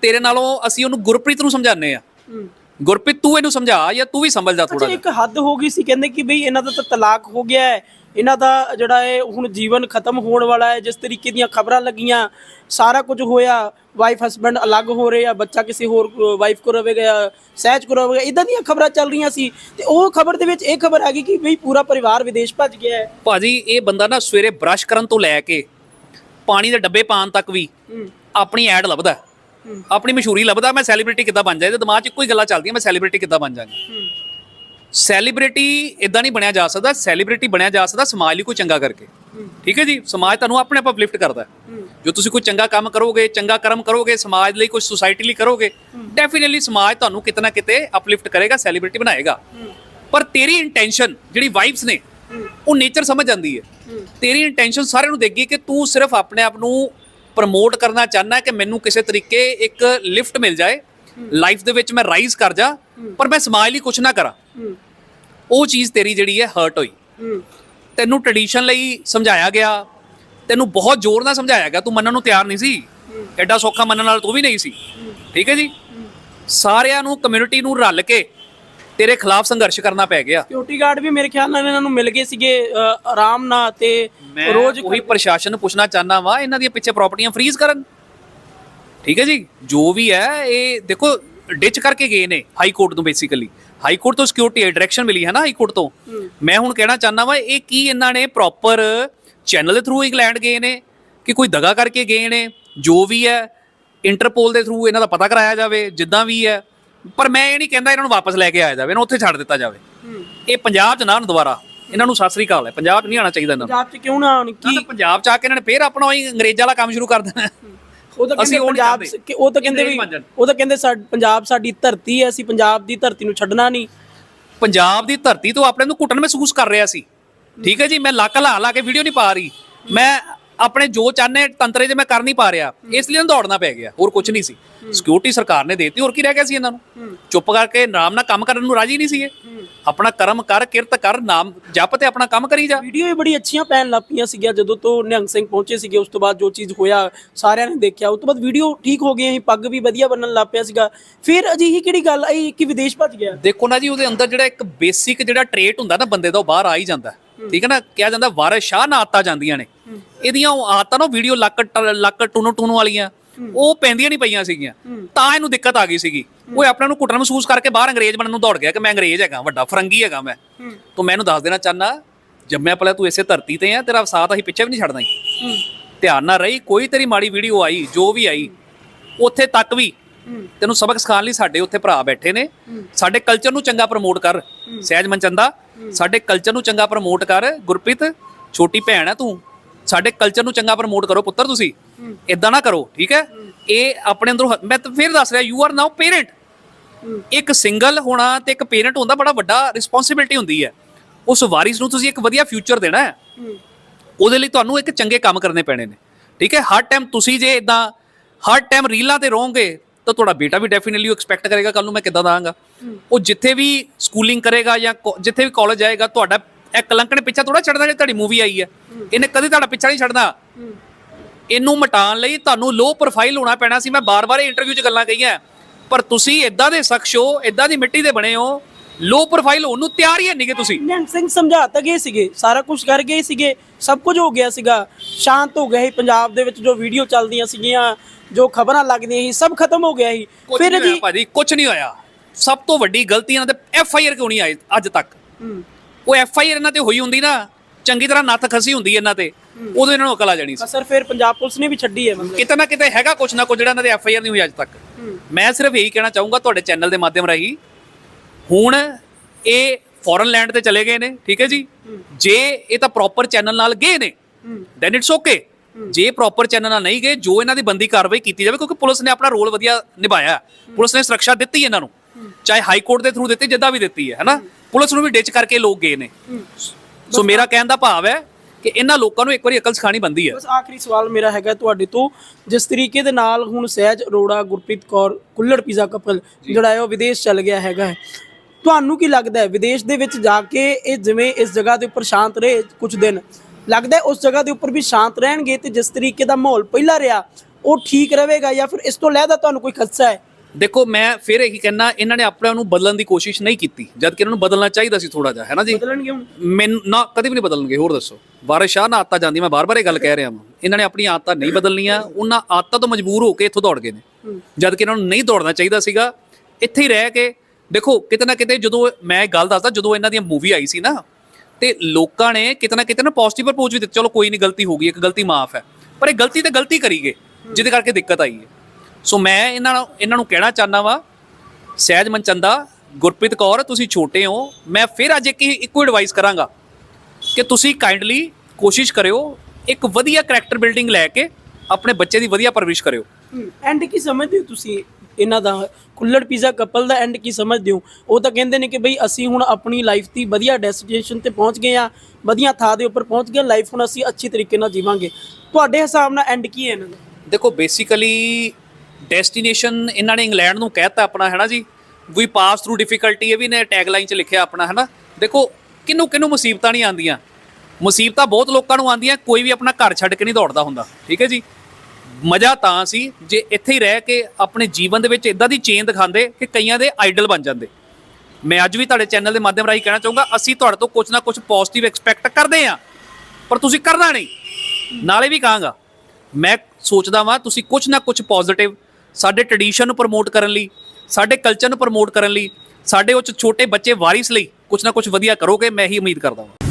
ਤੇਰੇ ਨਾਲੋਂ ਅਸੀਂ ਉਹਨੂੰ ਗੁਰਪ੍ਰੀਤ ਨੂੰ ਸਮਝਾਉਂਦੇ ਆ ਗੁਰਪ੍ਰੀਤ ਤੂੰ ਇਹਨੂੰ ਸਮਝਾ ਜਾਂ ਤੂੰ ਵੀ ਸਮਝ ਜਾ ਅੱਛਾ ਥੋੜਾ ਇੱਕ ਹੱਦ ਹੋ ਗਈ ਸੀ ਕਹਿੰਦੇ ਕਿ ਬਈ ਇਹਨਾਂ ਦਾ ਤਾਂ ਤਲਾਕ ਹੋ ਗਿਆ ਹੈ। ਇਹਨਾਂ ਦਾ ਜਿਹੜਾ ਹੈ ਹੁਣ ਜੀਵਨ ਖਤਮ ਹੋਣ ਵਾਲਾ ਹੈ ਜਿਸ ਤਰੀਕੇ ਦੀਆਂ ਖਬਰਾਂ ਲੱਗੀਆਂ ਸਾਰਾ ਕੁਝ ਹੋਇਆ ਵਾਈਫ ਹਸਬੰਡ ਅਲੱਗ ਹੋ ਰਹੇ ਆ ਬੱਚਾ ਕਿਸੇ ਹੋਰ ਵਾਈਫ ਕੋ ਰਵੇਗਾ ਸਹਿਜ ਕੋ ਰਵੇਗਾ ਇਦਾਂ ਦੀਆਂ ਖਬਰਾਂ ਚੱਲ ਰਹੀਆਂ ਸੀ। ਤੇ ਉਹ ਖਬਰ ਦੇ ਵਿੱਚ ਇਹ ਖਬਰ ਆ ਗਈ ਕਿ ਬਈ ਪੂਰਾ ਪਰਿਵਾਰ ਵਿਦੇਸ਼ ਭੱਜ ਗਿਆ ਹੈ। ਭਾਜੀ ਇਹ ਬੰਦਾ ਨਾ ਸਵੇਰੇ ਬ੍ਰਸ਼ ਕਰਨ ਤੋਂ ਲੈ ਕੇ ਪਾਣੀ ਦੇ ਡੱਬੇ ਪਾਣ ਤੱਕ ਵੀ ਆਪਣੀ ਐਡ ਲੱਭਦਾ। ਆਪਣੀ ਮਸ਼ਹੂਰੀ ਲੱਭਦਾ ਮੈਂ ਸੈਲੀਬ੍ਰਿਟੀ ਕਿੱਦਾਂ ਬਣ ਜਾਏ? ਤੇ ਦਿਮਾਗ 'ਚ ਇੱਕੋ ਹੀ ਗੱਲਾਂ ਚੱਲਦੀਆਂ ਮੈਂ ਸੈਲੀਬ੍ਰਿਟੀ ਕਿੱਦਾਂ ਬਣ ਜਾਵਾਂਗਾ ਹੂੰ। ਸੈਲੀਬ੍ਰਿਟੀ ਇਦਾਂ ਨਹੀਂ ਬਣਿਆ ਜਾ ਸਕਦਾ ਸੈਲੀਬ੍ਰਿਟੀ ਬਣਿਆ ਜਾ ਸਕਦਾ ਸਮਾਜ ਲਈ ਕੋਈ ਚੰਗਾ ਕਰਕੇ। ਠੀਕ ਹੈ ਜੀ? ਸਮਾਜ ਤੁਹਾਨੂੰ ਆਪਣੇ ਆਪ ਅਪਲਿਫਟ ਕਰਦਾ ਜੋ ਤੁਸੀਂ ਕੋਈ ਚੰਗਾ ਕੰਮ ਕਰੋਗੇ ਚੰਗਾ ਕਰਮ ਕਰੋਗੇ ਸਮਾਜ ਲਈ ਕੋਈ ਸੁਸਾਇਟੀ ਲਈ ਕਰੋਗੇ ਡੈਫੀਨਿਟਲੀ ਸਮਾਜ ਤੁਹਾਨੂੰ ਕਿਤੇ ਨਾ ਕਿਤੇ ਅਪਲਿਫਟ ਕਰੇਗਾ ਸੈਲੀਬ੍ਰਿਟੀ ਬਣਾਏਗਾ। ਪਰ ਤੇਰੀ ਇੰਟੈਂਸ਼ਨ ਜਿਹੜੀ ਵਾਈਬਸ ਨੇ ਉਹ ਨੇਚਰ ਸਮਝ ਜਾਂਦੀ ਹੈ। ਤੇਰੀ ਇੰਟੈਂਸ਼ਨ ਸਾਰਿਆਂ ਨੂੰ ਦੇਗੀ ਕਿ ਤੂੰ ਸਿਰਫ ਆਪਣੇ ਆਪ ਨੂੰ ਪ੍ਰਮੋਟ ਕਰਨਾ ਚਾਹਨਾ ਕਿ ਮੈਨੂੰ ਕਿਸੇ ਤਰੀਕੇ ਇੱਕ ਲਿਫਟ ਮਿਲ ਜਾਏ ਲਾਈਫ ਦੇ ਵਿੱਚ ਮੈਂ ਰਾਈਜ਼ ਕਰ ਜਾ, ਪਰ ਮੈਂ ਸਮਾਜ ਲਈ ਕੁਝ ਨਾ ਕਰਾਂ। ਉਹ ਚੀਜ਼ ਤੇਰੀ ਜਿਹੜੀ ਹੈ ਹਰਟ ਹੋਈ। ਤੈਨੂੰ ਟ੍ਰੈਡੀਸ਼ਨ ਲਈ ਸਮਝਾਇਆ ਗਿਆ, ਤੈਨੂੰ ਬਹੁਤ ਜ਼ੋਰ ਨਾਲ ਸਮਝਾਇਆ ਗਿਆ, ਤੂੰ ਮੰਨਣ ਨੂੰ ਤਿਆਰ ਨਹੀਂ ਸੀ। ਐਡਾ ਸੌਖਾ ਮੰਨਣ ਨਾਲ ਤੂੰ ਵੀ ਨਹੀਂ ਸੀ। ਠੀਕ ਹੈ ਜੀ? ਸਾਰਿਆਂ ਨੂੰ ਕਮਿਊਨਿਟੀ ਨੂੰ ਰਲ ਕੇ ਤੇਰੇ ਖਿਲਾਫ ਸੰਘਰਸ਼ ਕਰਨਾ ਪੈ ਗਿਆ। ਸਿਕਿਉਰਿਟੀ ਗਾਰਡ ਵੀ ਮੇਰੇ ਖਿਆਲ ਨਾਲ ਇਹਨਾਂ ਨੂੰ ਮਿਲ ਗਏ ਸੀਗੇ ਅ, ਆਰਾਮ ਨਾਲ ਤੇ ਮੈਂ ਰੋਜ਼ ਉਹੀ ਪ੍ਰਸ਼ਾਸਨ ਨੂੰ ਪੁੱਛਣਾ ਚਾਹੁੰਦਾ ਵਾਂ ਇਹਨਾਂ ਦੀਆਂ ਪਿੱਛੇ ਪ੍ਰਾਪਰਟੀਆਂ ਫ੍ਰੀਜ਼ ਕਰਨ। ਠੀਕ ਹੈ ਜੀ? ਜੋ ਵੀ ਹੈ ਇਹ ਦੇਖੋ ਡਿਚ ਕਰਕੇ ਗਏ ਨੇ ਹਾਈ ਕੋਰਟ ਨੂੰ ਬੇਸਿਕਲੀ ਹਾਈ ਕੋਰਟ ਤੋਂ ਸਿਕਿਉਰਿਟੀ ਡਾਇਰੈਕਸ਼ਨ ਮਿਲੀ ਹੈ ਨਾ ਹਾਈ ਕੋਰਟ ਤੋਂ? ਮੈਂ ਹੁਣ ਕਹਿਣਾ ਚਾਹੁੰਦਾ ਵਾਂ ਇਹ ਕੀ ਇਹਨਾਂ ਨੇ ਪ੍ਰੋਪਰ ਚੈਨਲ ਦੇ ਥਰੂ ਇੰਗਲੈਂਡ ਗਏ ਨੇ ਕਿ ਕੋਈ ਦਗਾ ਕਰਕੇ ਗਏ ਨੇ? ਜੋ ਵੀ ਹੈ ਇੰਟਰਪੋਲ ਦੇ ਥਰੂ ਇਹਨਾਂ ਦਾ ਪਤਾ ਕਰਾਇਆ ਜਾਵੇ ਜਿੱਦਾਂ ਵੀ ਹੈ ਪਰ ਮੈਂ ਇਹ ਨਹੀਂ ਕਹਿੰਦਾ ਇਹਨਾਂ ਨੂੰ ਵਾਪਸ ਲੈ ਕੇ ਆਇਆ ਜਾਵੇ ਇਹਨਾਂ ਉੱਥੇ ਛੱਡ ਦਿੱਤਾ ਜਾਵੇ। ਇਹ ਪੰਜਾਬ 'ਚ ਨਾ ਆਉਣ ਦੁਬਾਰਾ। ਇਹਨਾਂ ਨੂੰ ਸਤਿ ਸ੍ਰੀ ਅਕਾਲ ਹੈ। ਪੰਜਾਬ 'ਚ ਨਹੀਂ ਆਉਣਾ ਚਾਹੀਦਾ ਇਹਨਾਂ ਨੂੰ। ਪੰਜਾਬ 'ਚ ਕਿਉਂ ਨਾ ਆਉਣ? ਕੀ ਪੰਜਾਬ ਚ ਆ ਕੇ ਇਹਨਾਂ ਨੇ ਫੇਰ ਆਪਣਾ ਉਹੀ ਅੰਗਰੇਜ਼ਾਂ ਵਾਲਾ ਕੰਮ ਸ਼ੁਰੂ ਕਰ ਦੇਣਾ। ਉਹ ਤਾਂ ਕਹਿੰਦੇ ਪੰਜਾਬ ਉਹ ਤਾਂ ਕਹਿੰਦੇ ਵੀ। ਉਹ ਤਾਂ ਕਹਿੰਦੇ ਸਾਡ ਪੰਜਾਬ ਸਾਡੀ ਧਰਤੀ ਹੈ ਅਸੀਂ ਪੰਜਾਬ ਦੀ ਧਰਤੀ ਨੂੰ ਛੱਡਣਾ ਨਹੀਂ। ਪੰਜਾਬ ਦੀ ਧਰਤੀ ਤੋਂ ਆਪਣੇ ਨੂੰ ਘੁੱਟਣ ਮਹਿਸੂਸ ਕਰ ਰਿਹਾ ਸੀ। ਠੀਕ ਹੈ ਜੀ ਮੈਂ ਲੱਕ ਲਾ ਲਾ ਕੇ ਵੀਡੀਓ ਨਹੀਂ ਪਾ ਰਹੀ। ਮੈਂ ਆਪਣੇ ਜੋ ਚਾਹਨੇ ਤੰਤਰੇ 'ਚ ਮੈਂ ਕਰ ਨਹੀਂ ਪਾ ਰਿਹਾ ਇਸ ਲਈ ਦੌੜਨਾ ਪੈ ਗਿਆ ਹੋਰ ਕੁਝ ਨਹੀਂ ਸੀ। ਸਿਕਿਉਰਿਟੀ ਸਰਕਾਰ ਨੇ ਦੇਤੀ ਹੋਰ ਕੀ ਰਹਿ ਗਿਆ ਸੀ ਇਹਨਾਂ ਨੂੰ? ਚੁੱਪ ਕਰਕੇ ਆਰਾਮ ਨਾਲ ਕੰਮ ਕਰਨ ਨੂੰ ਰਾਜੀ ਨਹੀਂ ਸੀ ਇਹ। ਆਪਣਾ ਕਰਮ ਕਰ ਕਿਰਤ ਕਰ ਨਾਮ ਜਪ ਤੇ ਆਪਣਾ ਕੰਮ ਕਰੀ ਜਾ। ਵੀਡੀਓ ਵੀ ਬੜੀ ਅੱਛੀਆਂ ਪੈਣ ਲੱਪੀਆਂ ਸੀਗੀਆਂ ਜਦੋਂ ਤੋਂ ਨਿਹੰਗ ਸਿੰਘ ਪਹੁੰਚੇ ਸੀਗੇ ਉਸ ਤੋਂ ਬਾਅਦ ਜੋ ਚੀਜ਼ ਹੋਇਆ ਸਾਰਿਆਂ ਨੇ ਦੇਖਿਆ। ਉਸ ਤੋਂ ਬਾਅਦ ਵੀਡੀਓ ਠੀਕ ਹੋ ਗਈ ਸੀ ਪੱਗ ਵੀ ਵਧੀਆ ਬਣਨ ਲੱਗ ਪਿਆ ਸੀਗਾ। ਫਿਰ ਅਜਿਹੀ ਕਿਹੜੀ ਗੱਲ ਆਈ ਕਿ ਵਿਦੇਸ਼ ਭੱਜ ਗਿਆ? ਦੇਖੋ ਨਾ ਜੀ ਉਹਦੇ ਅੰਦਰ ਜਿਹੜਾ ਇੱਕ ਬੇਸਿਕ ਜਿਹੜਾ ਟ੍ਰੇਟ ਹੁੰਦਾ ਨਾ ਬੰਦੇ ਦਾ ਉਹ ਬਾਹਰ ਆ ਹੀ ਜਾਂਦਾ। ਠੀਕ ਹੈ ਨਾ? ਕਿਹਾ ਜਾਂਦਾ ਵਾਰਿਸ ਸ਼ਾਹ ਨਾ ਆਦਤਾਂ ਜਾਂਦੀਆਂ ਨੇ। ਇਹਦੀਆਂ ਉਹ ਆਦਤਾਂ ਨਾ ਵੀਡੀਓ ਲੱਕ ਟ- ਲੱਕ ਟੂਨੋ ਟੂਨੋ ਵਾਲੀਆਂ ਉਹ ਪੈਂਦੀਆਂ ਨਹੀਂ ਪਈਆਂ ਸੀਗੀਆਂ। ਤਾਂ ਇਹਨੂੰ ਦਿੱਕਤ ਆ ਗਈ ਸੀਗੀ। ਉਹ ਆਪਣੇ ਨੂੰ ਘੁੱਟਣ ਮਹਿਸੂਸ ਕਰਕੇ ਬਾਹਰ ਅੰਗਰੇਜ਼ ਬਣਨ ਨੂੰ ਦੌੜ ਗਿਆ ਕਿ ਮੈਂ ਅੰਗਰੇਜ਼ ਹੈਗਾ ਵੱਡਾ ਫਰੰਗੀ ਹੈਗਾ ਮੈਂ। ਤੂੰ ਮੈਨੂੰ ਦੱਸ ਦੇਣਾ ਚਾਹਨਾ ਜੰਮਿਆ ਪਲਿਆ ਤੂੰ ਇਸੇ ਧਰਤੀ ਤੇ ਆ ਤੇਰਾ ਸਾਥ ਅਸੀਂ ਪਿੱਛੇ ਵੀ ਨਹੀਂ ਛੱਡਣਾ ਧਿਆਨ ਨਾਲ ਰਹੀ ਕੋਈ ਤੇਰੀ ਮਾੜੀ ਵੀਡੀਓ ਆਈ ਜੋ ਵੀ ਆਈ ਉੱਥੇ ਤੱਕ ਵੀ ਤੈਨੂੰ ਸਬਕ ਸਿਖਾਉਣ ਲਈ ਸਾਡੇ ਉੱਥੇ ਭਰਾ ਬੈਠੇ ਨੇ। ਸਾਡੇ ਕਲਚਰ ਨੂੰ ਚੰਗਾ ਪ੍ਰਮੋਟ ਕਰ ਸਹਿਜ ਮਨਚੰਦਾ। ਸਾਡੇ ਕਲਚਰ ਨੂੰ ਚੰਗਾ ਪ੍ਰਮੋਟ ਕਰ ਗੁਰਪ੍ਰੀਤ ਛੋਟੀ ਭੈਣ ਹੈ ਤੂੰ। ਸਾਡੇ ਕਲਚਰ ਨੂੰ ਚੰਗਾ ਪ੍ਰਮੋਟ ਕਰੋ ਪੁੱਤਰ ਤੁਸੀਂ। ਇਦਾਂ ਨਾ ਕਰੋ ਠੀਕ ਹੈ? ਇਹ ਆਪਣੇ ਅੰਦਰੋਂ ਮੈਂ ਤਾਂ ਫਿਰ ਦੱਸ ਰਿਹਾ ਯੂ ਆਰ ਨਾਓ ਪੇਰੈਂਟ ਇੱਕ ਸਿੰਗਲ ਹੋਣਾ ਤੇ ਇੱਕ ਪੇਰੈਂਟ ਹੁੰਦਾ ਬੜਾ ਵੱਡਾ ਰਿਸਪੌਂਸਿਬਿਲਟੀ ਹੁੰਦੀ ਹੈ। ਉਸ ਵਾਰਿਸ ਨੂੰ ਤੁਸੀਂ ਇੱਕ ਵਧੀਆ ਫਿਊਚਰ ਦੇਣਾ ਹੈ। ਉਹਦੇ ਲਈ ਤੁਹਾਨੂੰ ਇੱਕ ਚੰਗੇ ਕੰਮ ਕਰਨੇ ਪੈਣੇ ਨੇ। ਠੀਕ ਹੈ? ਹਰ ਟਾਈਮ ਤੁਸੀਂ ਜੇ ਇਦਾਂ ਹਰ ਟਾਈਮ ਰੀਲਾਂ ਤੇ ਰਹੋਗੇ ਤਾਂ ਤੁਹਾਡਾ ਬੇਟਾ ਵੀ ਡੈਫੀਨਿਟਲੀ ਐਕਸਪੈਕਟ ਕਰੇਗਾ ਕੱਲ ਨੂੰ ਮੈਂ ਕਿੱਦਾਂ ਦਾਂਗਾ। ਉਹ ਜਿੱਥੇ ਵੀ ਸਕੂਲਿੰਗ ਕਰੇਗਾ ਜਾਂ ਜਿੱਥੇ ਵੀ ਕਾਲਜ ਜਾਏਗਾ ਤੁਹਾਡਾ ਇਹ ਕਲੰਕਣ ਪਿੱਛਾ ਥੋੜਾ ਛੱਡਦਾ ਜੇ ਤੁਹਾਡੀ ਮੂਵੀ ਆਈ ਹੈ। ਇਹਨੇ ਕਦੇ ਤੁਹਾਡਾ ਪਿੱਛਾ ਨਹੀਂ ਛੱਡਦਾ ਇਹਨੂੰ ਮਟਾਉਣ ਲਈ ਤੁਹਾਨੂੰ ਲੋ ਪ੍ਰੋਫਾਈਲ ਹੋਣਾ ਪੈਣਾ ਸੀ। ਮੈਂ ਬਾਰ-ਬਾਰ ਇੰਟਰਵਿਊ 'ਚ ਗੱਲਾਂ ਕਹੀਆਂ। ਪਰ ਤੁਸੀਂ ਇਦਾਂ ਦੇ ਸ਼ਖਸ ਹੋ ਇਦਾਂ ਦੀ ਮਿੱਟੀ ਦੇ ਬਣੇ ਹੋ ਲੋ ਪ੍ਰੋਫਾਈਲ ਹੋਣ ਨੂੰ ਤਿਆਰ ਹੀ ਨਹੀਂਗੇ ਤੁਸੀਂ। ਨਿਹੰਗ ਸਿੰਘ ਸਮਝਾ ਤਾਂ ਗਏ ਸੀਗੇ। ਸਾਰਾ ਕੁਝ ਕਰ ਗਏ ਸੀਗੇ। ਸਭ ਕੁਝ ਹੋ ਗਿਆ ਸੀਗਾ। ਸ਼ਾਂਤ ਹੋ ਗਿਆ ਸੀ। ਪੰਜਾਬ ਦੇ ਵਿੱਚ ਜੋ ਵੀਡੀਓ ਚੱਲਦੀਆਂ ਸੀਗੀਆਂ ਜੋ ਖਬਰਾਂ ਲੱਗਦੀਆਂ ਸੀ ਸਭ ਖਤਮ ਹੋ ਗਿਆ ਸੀ। ਫਿਰ ਵੀ ਭਾਜੀ ਕੁਝ ਨਹੀਂ ਹੋਇਆ। ਸਭ ਤੋਂ ਵੱਡੀ ਗਲਤੀ ਇਹਨਾਂ ਦੇ ਐਫ ਆਈ ਆਰ ਕਿਉਂ ਨਹੀਂ ਆਈ ਅੱਜ ਤੱਕ? ਉਹ ਐਫ ਆਈ ਆਰ ਇਹਨਾਂ ਤੇ ਹੋਈ ਹੁੰਦੀ ਨਾ ਚੰਗੀ ਤਰ੍ਹਾਂ ਨੱਥ ਖਸੀ ਹੁੰਦੀ ਇਹਨਾਂ ਤੇ ਉਦੋਂ ਇਹਨਾਂ ਨੂੰ ਅਕਲ ਆ ਜਾਣੀ ਸੀ। ਅਸਰ ਫਿਰ ਪੰਜਾਬ ਪੁਲਿਸ ਨੇ ਵੀ ਛੱਡੀ ਹੈ ਮਤਲਬ। ਕਿਤੇ ਨਾ ਕਿਤੇ ਹੈਗਾ ਕੁਛ ਨਾ ਕੁਛ ਜਿਹੜਾ ਇਹਨਾਂ ਦੇ ਐਫ ਆਈ ਆਰ ਨਹੀਂ ਹੋਈ ਅੱਜ ਤੱਕ। ਮੈਂ ਸਿਰਫ ਇਹੀ ਕਹਿਣਾ ਚਾਹੂੰਗਾ ਤੁਹਾਡੇ ਚੈਨਲ ਦੇ ਮਾਧਿਅਮ ਰਾਹੀਂ ਹੁਣ ਇਹ ਫੋਰਨ ਲੈਂਡ ਤੇ ਚਲੇ ਗਏ ਨੇ ਠੀਕ ਹੈ ਜੀ? ਜੇ ਇਹ ਤਾਂ ਪ੍ਰੋਪਰ ਚੈਨਲ ਨਾਲ ਗਏ ਨੇ ਦੈਨ ਇਟਸ ਓਕੇ ਜੇ ਪ੍ਰੋਪਰ ਚੈਨਲ ਨਾਲ ਨਹੀਂ ਗਏ ਜੋ ਇਹਨਾਂ ਦੀ ਬੰਦੀ ਕਾਰਵਾਈ ਕੀਤੀ ਜਾਵੇ ਕਿਉਂਕਿ ਪੁਲਿਸ ਨੇ ਆਪਣਾ ਰੋਲ ਵਧੀਆ ਨਿਭਾਇਆ। ਪੁਲਿਸ ਨੇ ਸੁਰੱਖਿਆ ਦਿੱਤੀ ਇਹਨਾਂ ਨੂੰ। ਚਾਹੇ ਹਾਈ ਕੋਰਟ ਦੇ ਥਰੂ ਦਿੱਤੀ ਜਿੱਦਾਂ ਵੀ ਦਿੱਤੀ ਹੈ ਹੈਨਾ? ਪੁਲਿਸ ਨੂੰ ਵੀ ਡਿਚ ਕਰਕੇ ਲੋਕ ਗਏ ਨੇ। ਸੋ ਮੇਰਾ ਕਹਿਣ ਦਾ ਭਾਵ ਹੈ ਕਿ ਇਹਨਾਂ ਲੋਕਾਂ ਨੂੰ ਇੱਕ ਵਾਰੀ ਅਕਲ ਸਿਖਾਣੀ ਬੰਦੀ ਹੈ। ਬਸ ਆਖਰੀ ਸਵਾਲ ਮੇਰਾ ਹੈਗਾ ਤੁਹਾਡੇ ਤੋਂ। ਜਿਸ ਤਰੀਕੇ ਦੇ ਨਾਲ ਹੁਣ ਸਹਿਜ ਅਰੋੜਾ ਗੁਰਪ੍ਰੀਤ ਕੌਰ ਕੁੱਲੜ ਪੀਜ਼ਾ ਕਪਲ ਜਿਹੜਾ ਹੈ ਉਹ ਵਿਦੇਸ਼ ਚਲ ਗਿਆ ਹੈਗਾ। ਤੁਹਾਨੂੰ ਕੀ ਲੱਗਦਾ ਹੈ? ਵਿਦੇਸ਼ ਦੇ ਵਿੱਚ ਜਾ ਕੇ ਇਹ ਜਿਵੇਂ ਇਸ ਜਗ੍ਹਾ ਦੇ ਉੱਪਰ ਸ਼ਾਂਤ ਰਹੇ ਕੁਝ ਦਿਨ ਲੱਗਦਾ ਉਸ ਜਗ੍ਹਾ ਦੇ ਉੱਪਰ ਵੀ ਸ਼ਾਂਤ ਰਹਿਣਗੇ ਤੇ ਜਿਸ ਤਰੀਕੇ ਦਾ ਮਾਹੌਲ ਪਹਿਲਾਂ ਰਿਹਾ ਉਹ ਠੀਕ ਰਹੇਗਾ ਜਾਂ ਫਿਰ ਇਸ ਤੋਂ ਲਹਿਦਾ ਤੁਹਾਨੂੰ ਕੋਈ ਖਦਸ਼ਾ ਹੈ? ਦੇਖੋ ਮੈਂ ਫਿਰ ਇਹੀ ਕਹਿਣਾ ਇਹਨਾਂ ਨੇ ਆਪਣੇ ਆਪ ਨੂੰ ਬਦਲਣ ਦੀ ਕੋਸ਼ਿਸ਼ ਨਹੀਂ ਕੀਤੀ ਜਦ ਕਿ ਇਹਨਾਂ ਨੂੰ ਬਦਲਣਾ ਚਾਹੀਦਾ ਸੀ ਥੋੜਾ ਜਿਹਾ ਹੈ ਨਾ ਜੀ? ਬਦਲਣਗੇ ਹੁਣ? ਮੈਨੂੰ ਨਾ ਕਦੇ ਵੀ ਨਹੀਂ ਬਦਲਣਗੇ ਹੋਰ ਦੱਸੋ। ਵਾਰਿਸ ਸ਼ਾਹ ਨਾ ਆਦਤਾਂ ਜਾਂਦੀ ਮੈਂ ਬਾਰ-ਬਾਰ ਇਹ ਗੱਲ ਕਹਿ ਰਿਹਾ ਹਾਂ ਇਹਨਾਂ ਨੇ ਆਪਣੀਆਂ ਆਦਤਾਂ ਨਹੀਂ ਬਦਲਣੀਆਂ ਉਹਨਾਂ ਆਦਤਾਂ ਤੋਂ ਮਜਬੂਰ ਹੋ ਕੇ ਇੱਥੋਂ ਦੌੜ ਗਏ ਨੇ। ਜਦ ਕਿ ਇਹਨਾਂ ਨੂੰ ਨਹੀਂ ਦੌੜਨਾ ਚਾਹੀਦਾ ਸੀਗਾ ਇੱਥੇ ਹੀ ਰਹਿ ਕੇ ਦੇਖੋ ਕਿਤੇ ਨਾ ਕਿਤੇ ਜਦੋਂ ਮੈਂ ਇਹ ਗੱਲ ਦੱਸਦਾ ਜਦੋਂ ਇਹਨਾਂ ਦੀ ਮੂਵੀ ਆਈ ਸੀ ਨਾ ਤੇ ਲੋਕਾਂ ਨੇ ਕਿਤੇ ਨਾ ਕਿਤੇ ਨਾ ਪੋਜ਼ਿਟਿਵ ਅਪਰੋਚ ਵੀ ਦਿੱਤਾ ਚਲੋ ਕੋਈ ਨਹੀਂ ਗਲਤੀ ਹੋ ਗਈ ਇੱਕ ਗਲਤੀ ਮਾਫ ਹੈ। ਪਰ ਇਹ ਗਲਤੀ ਤੇ ਗਲਤੀ ਕਰੀ ਗਏ ਜਿਹਦੇ ਕਰਕੇ ਦਿੱਕਤ ਆਈ ਹੈ। ਸੋ ਮੈਂ ਇਹਨਾਂ ਨੂੰ ਇਹਨਾਂ ਨੂੰ ਕਹਿਣਾ ਚਾਹੁੰਦਾ ਵਾਂ ਸਹਿਜ ਮਨਚੰਦਾ ਗੁਰਪ੍ਰੀਤ ਕੌਰ ਤੁਸੀਂ ਛੋਟੇ ਹੋ ਮੈਂ ਫਿਰ ਅੱਜ ਇੱਕ ਇੱਕੋ ਐਡਵਾਈਸ ਕਰਾਂਗਾ ਕਿ ਤੁਸੀਂ ਕਾਈਂਡਲੀ ਕੋਸ਼ਿਸ਼ ਕਰਿਓ ਇੱਕ ਵਧੀਆ ਕੈਰੈਕਟਰ ਬਿਲਡਿੰਗ ਲੈ ਕੇ ਆਪਣੇ ਬੱਚੇ ਦੀ ਵਧੀਆ ਪਰਵਰਿਸ਼ ਕਰਿਓ। ਐਂਡ ਕੀ ਸਮਝਦੇ ਹੋ ਤੁਸੀਂ ਇਹਨਾਂ ਦਾ? ਕੁੱਲੜ ਪੀਜ਼ਾ ਕਪਲ ਦਾ ਐਂਡ ਕੀ ਸਮਝਦੇ ਹੋ? ਉਹ ਤਾਂ ਕਹਿੰਦੇ ਨੇ ਕਿ ਬਈ ਅਸੀਂ ਹੁਣ ਆਪਣੀ ਲਾਈਫ ਦੀ ਵਧੀਆ ਡੈਸਟੀਨੇਸ਼ਨ ਤੇ ਪਹੁੰਚ ਗਏ ਆ ਵਧੀਆ ਥਾਂ ਦੇ ਉੱਪਰ ਪਹੁੰਚ ਗਏ ਲਾਈਫ ਹੁਣ ਅਸੀਂ ਅੱਛੀ ਤਰੀਕੇ ਨਾਲ ਜੀਵਾਂਗੇ। ਤੁਹਾਡੇ ਹਿਸਾਬ ਨਾਲ ਐਂਡ ਕੀ ਹੈ ਇਹਨਾਂ ਦਾ? ਦੇਖੋ ਬੇਸਿਕਲੀ ਡੈਸਟੀਨੇਸ਼ਨ ਇਹਨਾਂ ਨੇ ਇੰਗਲੈਂਡ ਨੂੰ ਕਹਿਤਾ ਆਪਣਾ, ਹੈ ਨਾ ਜੀ? ਵੀ ਪਾਸ ਥਰੂ ਡਿਫਿਕਲਟੀ ਇਹ ਵੀ ਨੇ ਟੈਗਲਾਈਨ 'ਚ ਲਿਖਿਆ ਆਪਣਾ, ਹੈ ਨਾ? ਦੇਖੋ ਕਿਨੂੰ ਕਿਨੂੰ ਮੁਸੀਬਤਾਂ ਨਹੀਂ ਆਉਂਦੀਆਂ। ਮੁਸੀਬਤਾਂ ਬਹੁਤ ਲੋਕਾਂ ਨੂੰ ਆਉਂਦੀਆਂ, ਕੋਈ ਵੀ ਆਪਣਾ ਘਰ ਛੱਡ ਕੇ ਨਹੀਂ ਦੌੜਦਾ ਹੁੰਦਾ, ਠੀਕ ਹੈ ਜੀ? ਮਜ਼ਾ ਤਾਂ ਸੀ ਜੇ ਇੱਥੇ ਹੀ ਰਹਿ ਕੇ ਆਪਣੇ ਜੀਵਨ ਦੇ ਵਿੱਚ ਇਦਾਂ ਦੀ ਚੇਨ ਦਿਖਾਉਂਦੇ ਕਿ ਕਈਆਂ ਦੇ ਆਈਡਲ ਬਣ ਜਾਂਦੇ। ਮੈਂ ਅੱਜ ਵੀ ਤੁਹਾਡੇ ਚੈਨਲ ਦੇ ਮਾਧਿਅਮ ਰਾਹੀਂ ਕਹਿਣਾ ਚਾਹੂੰਗਾ, ਅਸੀਂ ਤੁਹਾਡੇ ਤੋਂ ਕੁਝ ਨਾ ਕੁਝ ਪੋਜ਼ਿਟਿਵ ਐਕਸਪੈਕਟ ਕਰਦੇ ਹਾਂ, ਪਰ ਤੁਸੀਂ ਕਰਨਾ ਨਹੀਂ। ਨਾਲੇ ਵੀ ਕਹਾਂਗਾ, ਮੈਂ ਸੋਚਦਾ ਵਾਂ, ਤੁਸੀਂ ਕੁਝ ਨਾ ਕੁਝ ਪੋਜ਼ਿਟਿਵ ਸਾਡੇ ਟ੍ਰੈਡੀਸ਼ਨ ਨੂੰ ਪ੍ਰਮੋਟ ਕਰਨ ਲਈ, ਸਾਡੇ ਕਲਚਰ ਨੂੰ ਪ੍ਰਮੋਟ ਕਰਨ ਲਈ, ਸਾਡੇ ਉਹ 'ਚ ਛੋਟੇ ਬੱਚੇ ਵਾਰਿਸ ਲਈ ਕੁਝ ਨਾ ਕੁਝ ਵਧੀਆ ਕਰੋਗੇ, ਮੈਂ ਹੀ ਉਮੀਦ ਕਰਦਾ ਹਾਂ।